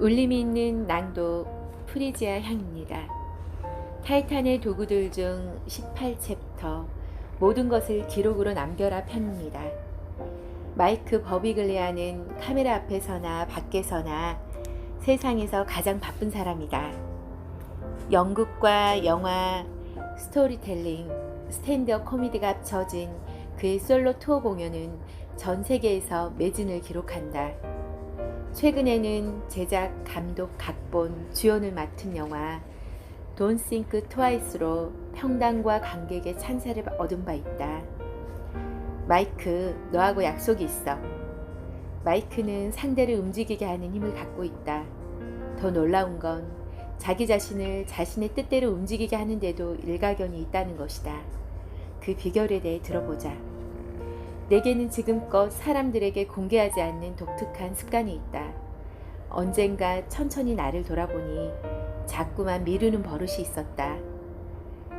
울림이 있는 낭독 프리지아 향입니다. 타이탄의 도구들 중 18챕터 모든 것을 기록으로 남겨라 편입니다. 마이크 버비글리아는 카메라 앞에서나 밖에서나 세상에서 가장 바쁜 사람이다. 연극과 영화, 스토리텔링, 스탠드업 코미디가 합쳐진 그의 솔로 투어 공연은 전 세계에서 매진을 기록한다. 최근에는 제작, 감독, 각본, 주연을 맡은 영화 돈 싱크 트와이스로 평당과 관객의 찬사를 얻은 바 있다. 마이크, 너하고 약속이 있어. 마이크는 상대를 움직이게 하는 힘을 갖고 있다. 더 놀라운 건 자기 자신을 자신의 뜻대로 움직이게 하는데도 일가견이 있다는 것이다. 그 비결에 대해 들어보자. 내게는 지금껏 사람들에게 공개하지 않는 독특한 습관이 있다. 언젠가 천천히 나를 돌아보니 자꾸만 미루는 버릇이 있었다.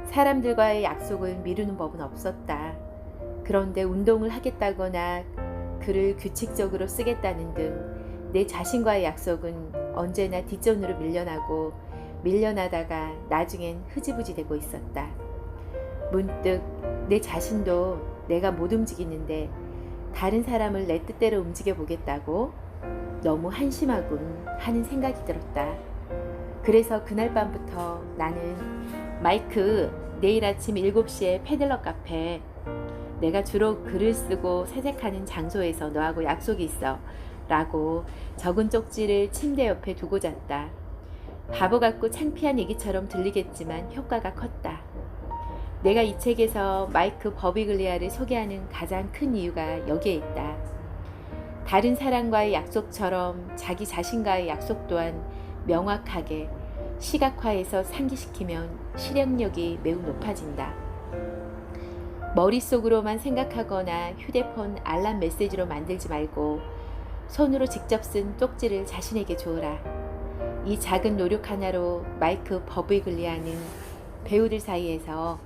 사람들과의 약속을 미루는 법은 없었다. 그런데 운동을 하겠다거나 글을 규칙적으로 쓰겠다는 등 내 자신과의 약속은 언제나 뒷전으로 밀려나고 밀려나다가 나중엔 흐지부지 되고 있었다. 문득 내 자신도 내가 못 움직이는데 다른 사람을 내 뜻대로 움직여 보겠다고 너무 한심하군 하는 생각이 들었다. 그래서 그날 밤부터 나는 마이크 내일 아침 7시에 패들러 카페 내가 주로 글을 쓰고 사색하는 장소에서 너하고 약속이 있어 라고 적은 쪽지를 침대 옆에 두고 잤다. 바보 같고 창피한 얘기처럼 들리겠지만 효과가 컸다. 내가 이 책에서 마이크 버비글리아를 소개하는 가장 큰 이유가 여기에 있다. 다른 사람과의 약속처럼 자기 자신과의 약속 또한 명확하게 시각화해서 상기시키면 실행력이 매우 높아진다. 머릿속으로만 생각하거나 휴대폰 알람 메시지로 만들지 말고 손으로 직접 쓴 쪽지를 자신에게 주어라. 이 작은 노력 하나로 마이크 버비글리아는 배우들 사이에서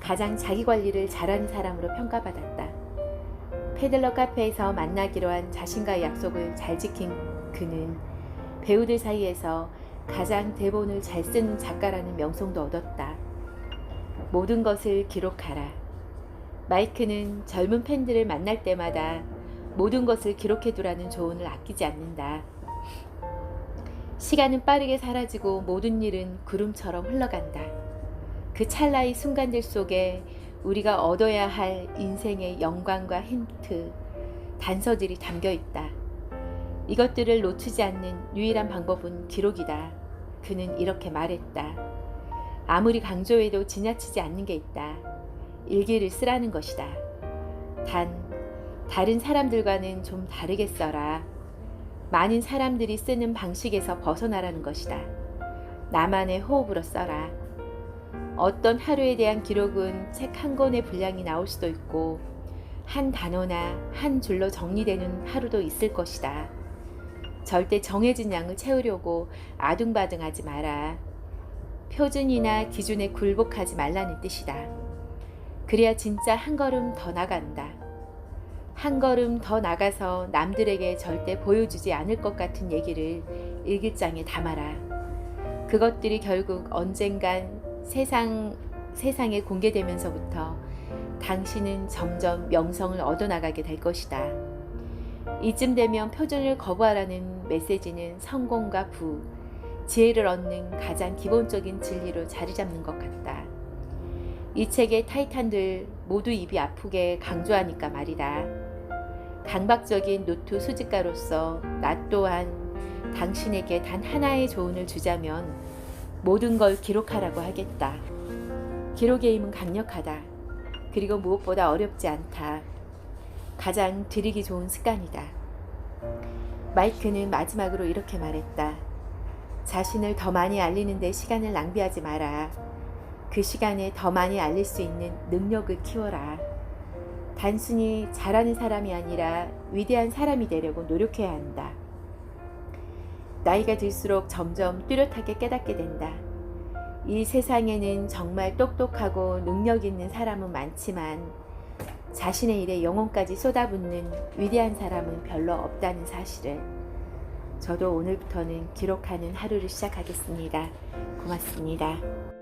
가장 자기 관리를 잘하는 사람으로 평가받았다. 페들러 카페에서 만나기로 한 자신과의 약속을 잘 지킨 그는 배우들 사이에서 가장 대본을 잘 쓰는 작가라는 명성도 얻었다. 모든 것을 기록하라. 마이크는 젊은 팬들을 만날 때마다 모든 것을 기록해두라는 조언을 아끼지 않는다. 시간은 빠르게 사라지고 모든 일은 구름처럼 흘러간다. 그 찰나의 순간들 속에 우리가 얻어야 할 인생의 영광과 힌트, 단서들이 담겨 있다. 이것들을 놓치지 않는 유일한 방법은 기록이다. 그는 이렇게 말했다. 아무리 강조해도 지나치지 않는 게 있다. 일기를 쓰라는 것이다. 단, 다른 사람들과는 좀 다르게 써라. 많은 사람들이 쓰는 방식에서 벗어나라는 것이다. 나만의 호흡으로 써라. 어떤 하루에 대한 기록은 책 한 권의 분량이 나올 수도 있고, 한 단어나 한 줄로 정리되는 하루도 있을 것이다. 절대 정해진 양을 채우려고 아둥바둥하지 마라. 표준이나 기준에 굴복하지 말라는 뜻이다. 그래야 진짜 한 걸음 더 나간다. 한 걸음 더 나가서 남들에게 절대 보여주지 않을 것 같은 얘기를 일기장에 담아라. 그것들이 결국 언젠간 세상, 세상에 공개되면서부터 당신은 점점 명성을 얻어나가게 될 것이다. 이쯤 되면 표준을 거부하라는 메시지는 성공과 부, 지혜를 얻는 가장 기본적인 진리로 자리 잡는 것 같다. 이 책의 타이탄들 모두 입이 아프게 강조하니까 말이다. 강박적인 노트 수집가로서 나 또한 당신에게 단 하나의 조언을 주자면 모든 걸 기록하라고 하겠다. 기록의 힘은 강력하다. 그리고 무엇보다 어렵지 않다. 가장 들이기 좋은 습관이다. 마이크는 마지막으로 이렇게 말했다. 자신을 더 많이 알리는데 시간을 낭비하지 마라. 그 시간에 더 많이 알릴 수 있는 능력을 키워라. 단순히 잘하는 사람이 아니라 위대한 사람이 되려고 노력해야 한다. 나이가 들수록 점점 뚜렷하게 깨닫게 된다. 이 세상에는 정말 똑똑하고 능력 있는 사람은 많지만 자신의 일에 영혼까지 쏟아붓는 위대한 사람은 별로 없다는 사실을 저도 오늘부터는 기록하는 하루를 시작하겠습니다. 고맙습니다.